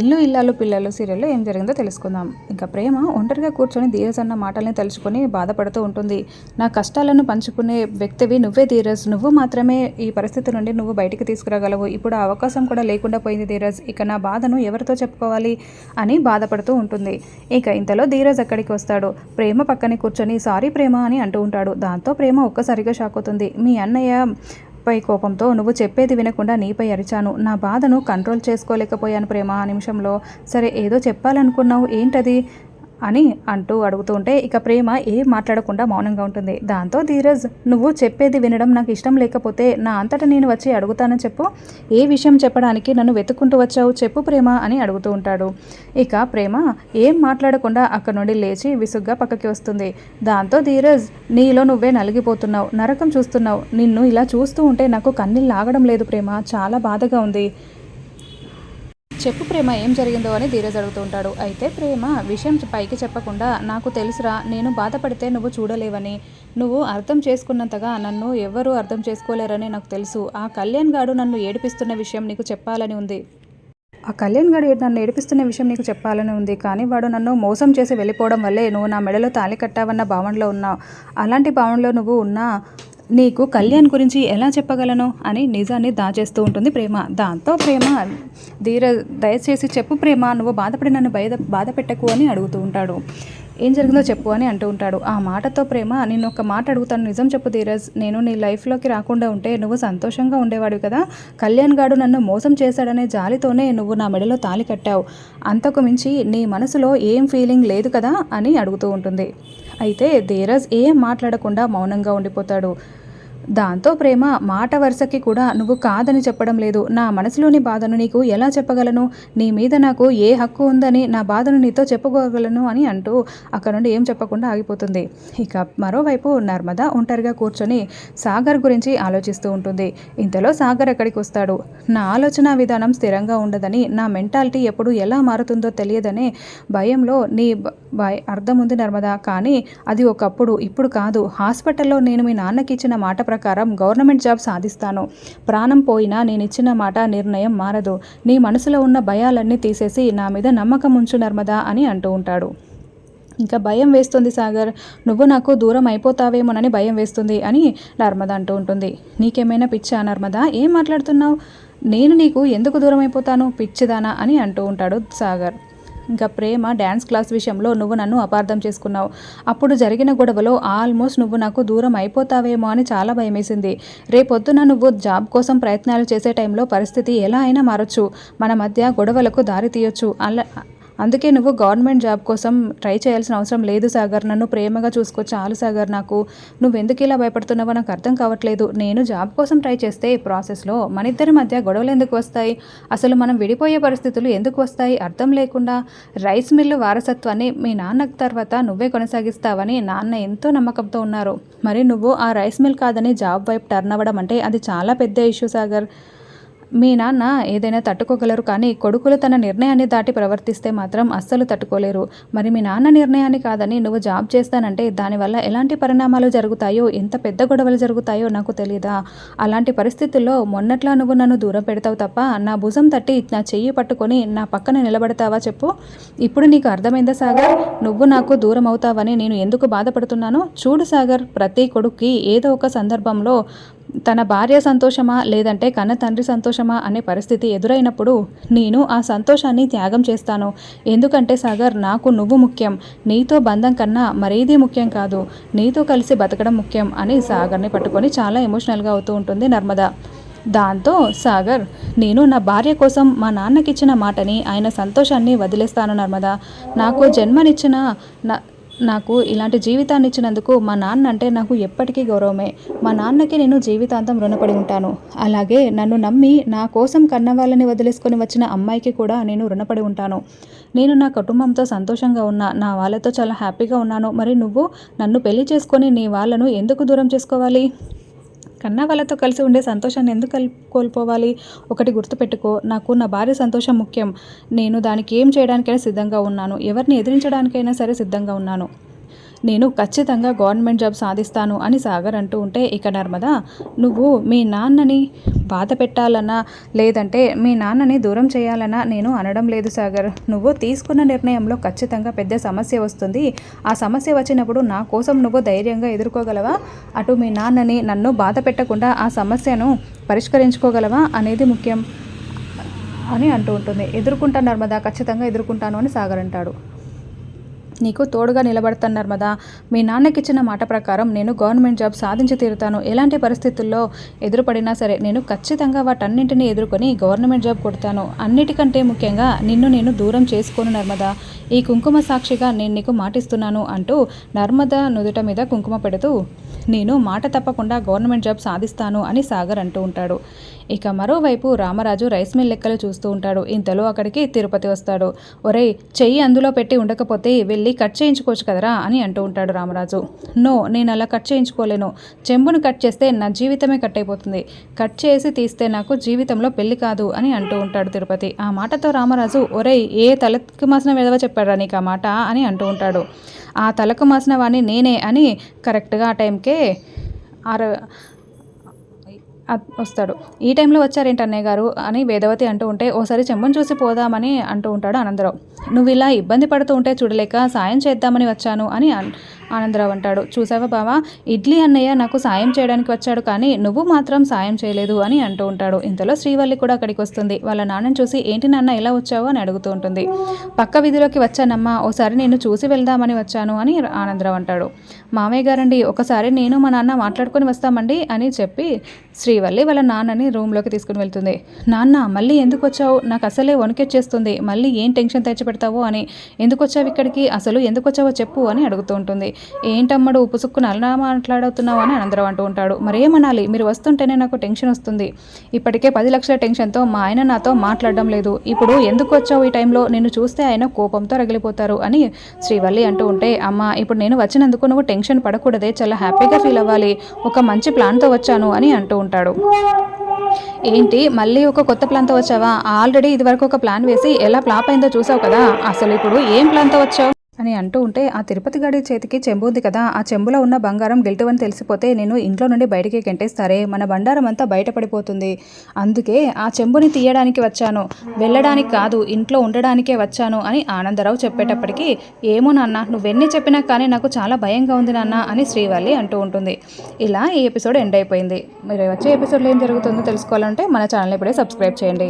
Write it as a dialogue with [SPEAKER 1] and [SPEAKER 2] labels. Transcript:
[SPEAKER 1] ఇల్లు ఇల్లాలు పిల్లలు సీరియల్లో ఏం జరిగిందో తెలుసుకుందాం. ఇంకా ప్రేమ ఒంటరిగా కూర్చొని ధీరజ్ అన్న మాటల్ని తలుచుకొని బాధపడుతూ ఉంటుంది. నా కష్టాలను పంచుకునే వ్యక్తివి నువ్వే ధీరజ్. నువ్వు మాత్రమే ఈ పరిస్థితి నుండి నువ్వు బయటికి తీసుకురాగలవు. ఇప్పుడు ఆ అవకాశం కూడా లేకుండా పోయింది ధీరజ్. ఇక నా బాధను ఎవరితో చెప్పుకోవాలి అని బాధపడుతూ ఉంటుంది. ఇక ఇంతలో ధీరజ్ అక్కడికి వస్తాడు. ప్రేమ పక్కనే కూర్చొని సారీ ప్రేమ అని అంటూ ఉంటాడు. దాంతో ప్రేమ ఒక్కసారిగా షాక్ అవుతుంది. మీ అన్నయ్య పై కోపంతో నువ్వు చెప్పేది వినకుండా నీపై అరిచాను. నా బాధను కంట్రోల్ చేసుకోలేకపోయాను ప్రేమ. ఆ నిమిషంలో సరే ఏదో చెప్పాలనుకున్నావు. ఏంటది? అని అంటూ అడుగుతూ ఉంటే ఇక ప్రేమ ఏం మాట్లాడకుండా మౌనంగా ఉంటుంది. దాంతో ధీరజ్ నువ్వు చెప్పేది వినడం నాకు ఇష్టం లేకపోతే నా అంతటా నేను వచ్చి అడుగుతానని చెప్పు. ఏ విషయం చెప్పడానికి నన్ను వెతుక్కుంటూ వచ్చావు చెప్పు ప్రేమ అని అడుగుతూ ఉంటాడు. ఇక ప్రేమ ఏం మాట్లాడకుండా అక్కడ నుండి లేచి విసుగ్గా పక్కకి వస్తుంది. దాంతో ధీరజ్ నీలో నువ్వే నలిగిపోతున్నావు నరకం చూస్తున్నావు. నిన్ను ఇలా చూస్తూ ఉంటే నాకు కన్నీళ్ళు లాగడం లేదు ప్రేమ. చాలా బాధగా ఉంది. చెప్పు ప్రేమ ఏం జరిగిందో అని ధీరజ్ అడుగుతూ ఉంటాడు అయితే ప్రేమ విషయం పైకి చెప్పకుండా నాకు తెలుసురా నేను బాధపడితే నువ్వు చూడలేవని. నువ్వు అర్థం చేసుకున్నంతగా నన్ను ఎవ్వరూ అర్థం చేసుకోలేరని నాకు తెలుసు. ఆ కళ్యాణ్ గాడు నన్ను ఏడిపిస్తున్న విషయం నీకు చెప్పాలని ఉంది. ఆ కళ్యాణ్ గారు నన్ను ఏడిపిస్తున్న విషయం నీకు చెప్పాలని ఉంది. కానీ వాడు నన్ను మోసం చేసి వెళ్ళిపోవడం వల్లే నువ్వు నా మెడలో తాళి కట్టావన్న భావనలో ఉన్నావు. అలాంటి భావనలో నువ్వు ఉన్నా నీకు కళ్యాణ్ గురించి ఎలా చెప్పగలను అని నిజాన్ని దాచేస్తూ ఉంటుంది ప్రేమ. దాంతో ప్రేమ ధీర దయచేసి చెప్పు ప్రేమ నువ్వు బాధపడి నన్ను బాధ బాధ పెట్టకు అని అడుగుతూ ఉంటాడు. ఏం జరిగిందో చెప్పు అని అంటూ ఉంటాడు. ఆ మాటతో ప్రేమ నేను ఒక మాట అడుగుతాను. నిజం చెప్పు ధీరజ్. నేను నీ లైఫ్లోకి రాకుండా ఉంటే నువ్వు సంతోషంగా ఉండేవాడివి కదా. కళ్యాణ్ గాడు నన్ను మోసం చేశాడనే జాలితోనే నువ్వు నా మెడలో తాలి కట్టావు. అంతకు మించి నీ మనసులో ఏం ఫీలింగ్ లేదు కదా? అని అడుగుతూ ఉంటుంది. అయితే ధీరజ్ ఏం మాట్లాడకుండా మౌనంగా ఉండిపోతాడు. దాంతో ప్రేమ మాట వరుసకి కూడా నువ్వు కాదని చెప్పడం లేదు. నా మనసులోని బాధను నీకు ఎలా చెప్పగలను? నీ మీద నాకు ఏ హక్కు ఉందని నా బాధను నీతో చెప్పుకోగలను అని అంటూ అక్కడ నుండి ఏం చెప్పకుండా ఆగిపోతుంది. ఇక మరోవైపు నర్మద ఒంటరిగా కూర్చొని సాగర్ గురించి ఆలోచిస్తూ ఉంటుంది. ఇంతలో సాగర్ ఎక్కడికి వస్తాడు? నా ఆలోచన విధానం స్థిరంగా ఉండదని నా మెంటాలిటీ ఎప్పుడు ఎలా మారుతుందో తెలియదనే భయంలో నీ భయ అర్థం ఉంది నర్మద. కానీ అది ఒకప్పుడు ఇప్పుడు కాదు. హాస్పిటల్లో నేను మీ నాన్నకి ఇచ్చిన మాట ప్రకారం గవర్నమెంట్ జాబ్ సాధిస్తాను. ప్రాణం పోయినా నేను ఇచ్చిన మాట నిర్ణయం మారదు. నీ మనసులో ఉన్న భయాలన్నీ తీసేసి నా మీద నమ్మకం ఉంచు నర్మదా అని అంటూ ఉంటాడు. ఇంకా భయం వేస్తుంది సాగర్. నువ్వు నాకు దూరం అయిపోతావేమోనని భయం వేస్తుంది అని నర్మద అంటూ ఉంటుంది. నీకేమైనా పిచ్చా నర్మద? ఏం మాట్లాడుతున్నావు? నేను నీకు ఎందుకు దూరం అయిపోతాను? పిచ్చిదానా అని అంటూ ఉంటాడు సాగర్. ఇంకా ప్రేమ డ్యాన్స్ క్లాస్ విషయంలో నువ్వు నన్ను అపార్థం చేసుకున్నావు. అప్పుడు జరిగిన గొడవలో ఆల్మోస్ట్ నువ్వు నాకు దూరం అయిపోతావేమో అని చాలా భయమేసింది. రేపొద్దున నువ్వు జాబ్ కోసం ప్రయత్నాలు చేసే టైంలో పరిస్థితి ఎలా అయినా మారచ్చు. మన మధ్య గొడవలకు దారి తీయొచ్చు. అలా అందుకే నువ్వు గవర్నమెంట్ జాబ్ కోసం ట్రై చేయాల్సిన అవసరం లేదు సాగర్. నన్ను ప్రేమగా చూసుకో చాలు సాగర్ నాకు. నువ్వెందుకు ఇలా భయపడుతున్నావో నాకు అర్థం కావట్లేదు. నేను జాబ్ కోసం ట్రై చేస్తే ప్రాసెస్లో మన ఇద్దరి మధ్య గొడవలు ఎందుకు వస్తాయి? అసలు మనం విడిపోయే పరిస్థితులు ఎందుకు వస్తాయి? అర్థం లేకుండా రైస్ మిల్లు వారసత్వాన్ని మీ నాన్న తర్వాత నువ్వే కొనసాగిస్తావని నాన్న ఎంతో నమ్మకంతో ఉన్నారు. మరి నువ్వు ఆ రైస్ మిల్ కాదని జాబ్ వైపు టర్న్ అవ్వడం అంటే అది చాలా పెద్ద ఇష్యూ సాగర్. మీ నాన్న ఏదైనా తట్టుకోగలరు కానీ కొడుకులు తన నిర్ణయాన్ని దాటి ప్రవర్తిస్తే మాత్రం అస్సలు తట్టుకోలేరు. మరి మీ నాన్న నిర్ణయాన్ని కాదని నువ్వు జాబ్ చేస్తానంటే దానివల్ల ఎలాంటి పరిణామాలు జరుగుతాయో ఎంత పెద్ద గొడవలు జరుగుతాయో నాకు తెలియదా అలాంటి పరిస్థితుల్లో మొన్నట్లా నువ్వు నన్ను దూరం పెడతావు తప్ప నా భుజం తట్టి నా చెయ్యి పట్టుకొని నా పక్కన నిలబడతావా చెప్పు? ఇప్పుడు నీకు అర్థమైందా సాగర్? నువ్వు నాకు దూరం అవుతావని నేను ఎందుకు బాధపడుతున్నానో? చూడు సాగర్ ప్రతి కొడుక్కి ఏదో ఒక సందర్భంలో తన భార్య సంతోషమా లేదంటే కన్న తండ్రి సంతోషమా అనే పరిస్థితి ఎదురైనప్పుడు నేను ఆ సంతోషాన్ని త్యాగం చేస్తాను. ఎందుకంటే సాగర్ నాకు నువ్వు ముఖ్యం. నీతో బంధం కన్నా మరేది ముఖ్యం కాదు. నీతో కలిసి బతకడం ముఖ్యం అని సాగర్ని పట్టుకొని చాలా ఎమోషనల్గా అవుతూ ఉంటుంది నర్మద. దాంతో సాగర్ నేను నా భార్య కోసం మా నాన్నకిచ్చిన మాటని ఆయన సంతోషాన్ని వదిలేస్తాను నర్మద. నాకు జన్మనిచ్చిన నా నాకు ఇలాంటి జీవితాన్ని ఇచ్చినందుకు మా నాన్న అంటే నాకు ఎప్పటికీ గౌరవమే. మా నాన్నకి నేను జీవితాంతం రుణపడి ఉంటాను. అలాగే నన్ను నమ్మి నా కోసం కన్న వాళ్ళని వదిలేసుకొని వచ్చిన అమ్మాయికి కూడా నేను రుణపడి ఉంటాను. నేను నా కుటుంబంతో సంతోషంగా ఉన్నా నా వాళ్ళతో చాలా హ్యాపీగా ఉన్నాను. మరి నువ్వు నన్ను పెళ్ళి చేసుకొని నీ వాళ్ళను ఎందుకు దూరం చేసుకోవాలి? కన్నా వాళ్ళతో కలిసి ఉండే సంతోషాన్ని ఎందుకు కోల్పోవాలి? ఒకటి గుర్తుపెట్టుకో నాకు నా భార్య సంతోషం ముఖ్యం. నేను దానికి ఏం చేయడానికైనా సిద్ధంగా ఉన్నాను. ఎవరిని ఎదిరించడానికైనా సరే సిద్ధంగా ఉన్నాను. నేను ఖచ్చితంగా గవర్నమెంట్ జాబ్ సాధిస్తాను అని సాగర్ అంటూ ఉంటే ఇక నర్మద నువ్వు మీ నాన్నని బాధ పెట్టాలన్నా లేదంటే మీ నాన్నని దూరం చేయాలన్నా నేను అనడం లేదు సాగర్. నువ్వు తీసుకున్న నిర్ణయంలో ఖచ్చితంగా పెద్ద సమస్య వస్తుంది. ఆ సమస్య వచ్చినప్పుడు నా కోసం నువ్వు ధైర్యంగా ఎదుర్కోగలవా? అటు మీ నాన్నని నన్ను బాధ పెట్టకుండా ఆ సమస్యను పరిష్కరించుకోగలవా అనేది ముఖ్యం అని అంటూ ఉంటుంది. ఎదుర్కొంటాను నర్మదా ఖచ్చితంగా ఎదుర్కొంటాను అని సాగర్ అంటాడు. నీకు తోడుగా నిలబడుతున్నారు మదా. మీ నాన్నకిచ్చిన మాట ప్రకారం నేను గవర్నమెంట్ జాబ్ సాధించి తీరుతాను. ఎలాంటి పరిస్థితుల్లో ఎదురుపడినా సరే నేను ఖచ్చితంగా వాటన్నింటినీ ఎదుర్కొని గవర్నమెంట్ జాబ్ కొడతాను. అన్నిటికంటే ముఖ్యంగా నిన్ను నేను దూరం చేసుకోను నర్మదా ఈ కుంకుమ సాక్షిగా నేను నీకు మాటిస్తున్నాను అంటూ నర్మదా నుదుట మీద కుంకుమ పెడుతూ నేను మాట తప్పకుండా గవర్నమెంట్ జాబ్ సాధిస్తాను అని సాగర్ అంటూ ఉంటాడు. ఇక మరోవైపు రామరాజు రైస్ మిల్ లెక్కలు చూస్తూ ఉంటాడు. ఇంతలో అక్కడికి తిరుపతి వస్తాడు. ఒరేయ్ చెయ్యి అందులో పెట్టి ఉండకపోతే వెళ్ళి కట్ చేయించుకోవచ్చు కదరా అని అంటూ ఉంటాడు రామరాజు. నో నేను అలా కట్ చేయించుకోలేను. చెంబును కట్ చేస్తే నా జీవితమే కట్ అయిపోతుంది. కట్ చేసి తీస్తే నాకు జీవితంలో పెళ్ళి కాదు అని అంటూ ఉంటాడు తిరుపతి. ఆ మాటతో రామరాజు ఒరేయ్ ఏ తలకి మాసిన విధవ చెప్పాడా నీకు ఆ మాట అని అంటూ ఉంటాడు. ఆ తలకు మాసిన వాణ్ణి నేనే అని కరెక్ట్గా ఆ టైంకే ఆర వస్తాడు. ఈ టైంలో వచ్చారేంటి అన్నయ్య గారు అని వేదవతి అంటూ ఉంటే ఓసారి చెంబును చూసి పోదామని అంటూ ఉంటాడు ఆనందరావు. నువ్వు ఇలా ఇబ్బంది పడుతూ ఉంటే చూడలేక సాయం చేద్దామని వచ్చాను అని అన్- ఆనందరావు అంటాడు. చూసావా బావా? ఇడ్లీ అన్నయ్య నాకు సాయం చేయడానికి వచ్చాడు కానీ నువ్వు మాత్రం సాయం చేయలేదు అని అంటూ ఉంటాడు. ఇంతలో శ్రీవల్లి కూడా అక్కడికి వస్తుంది. వాళ్ళ నాన్నని చూసి ఏంటి నాన్న ఇలా వచ్చావు? అని అడుగుతూ ఉంటుంది. పక్క వీధిలోకి వచ్చానమ్మా. ఓసారి నేను చూసి వెళ్దామని వచ్చాను అని ఆనందరావు అంటాడు. మామయ్య గారండి ఒకసారి నేను మా నాన్న మాట్లాడుకొని వస్తామండి అని చెప్పి శ్రీవల్లి వాళ్ళ నాన్నని రూమ్లోకి తీసుకుని వెళ్తుంది. నాన్న మళ్ళీ ఎందుకు వచ్చావు? నాకు అసలే వణికెచ్చేస్తుంది. మళ్ళీ ఏం టెన్షన్ తెచ్చిపెడతావో? అని. ఎందుకు వచ్చావు ఇక్కడికి? అసలు ఎందుకు వచ్చావో చెప్పు అని అడుగుతూ ఉంటుంది. ఏంటమ్మడు పుసుక్కుని అలా మాట్లాడుతున్నావు అని అనంతరం అంటూ ఉంటాడు. మరేమనాలి? మీరు వస్తుంటేనే నాకు టెన్షన్ వస్తుంది. ఇప్పటికే పది లక్షల టెన్షన్తో మా ఆయన నాతో మాట్లాడడం లేదు. ఇప్పుడు ఎందుకు వచ్చావు ఈ టైంలో? నిన్ను చూస్తే ఆయన కోపంతో రగిలిపోతారు అని శ్రీవల్లి అంటూ ఉంటే అమ్మ ఇప్పుడు నేను వచ్చినందుకు నువ్వు టెన్షన్ పడకూడదే చాలా హ్యాపీగా ఫీల్ అవ్వాలి. ఒక మంచి ప్లాన్తో వచ్చాను అని అంటూ ఉంటాడు. ఏంటి? మళ్ళీ ఒక కొత్త ప్లాన్తో వచ్చావా? ఆల్రెడీ ఇదివరకు ఒక ప్లాన్ వేసి ఎలా ఫ్లాప్ అయిందో చూసావు కదా? అసలు ఇప్పుడు ఏం ప్లాన్తో వచ్చావు? అని అంటూ ఉంటే ఆ తిరుపతి గడి చేతికి చెంబు ఉంది కదా ఆ చెంబులో ఉన్న బంగారం గిల్టు అని తెలిసిపోతే నేను ఇంట్లో నుండి బయటికి గెంటేస్తారే మన బండారం అంతా బయటపడిపోతుంది. అందుకే ఆ చెంబుని తీయడానికి వచ్చాను. వెళ్ళడానికి కాదు ఇంట్లో ఉండడానికే వచ్చాను అని ఆనందరావు చెప్పేటప్పటికి ఏమో నాన్న నువ్వెన్ని చెప్పినా కానీ నాకు చాలా భయంగా ఉంది నాన్న అని శ్రీవల్లి అంటూ ఉంటుంది. ఇలా ఈ ఎపిసోడ్ ఎండ్ అయిపోయింది. మీరు వచ్చే ఎపిసోడ్లో ఏం జరుగుతుందో తెలుసుకోవాలంటే మన ఛానల్ ఇప్పుడే సబ్స్క్రైబ్ చేయండి.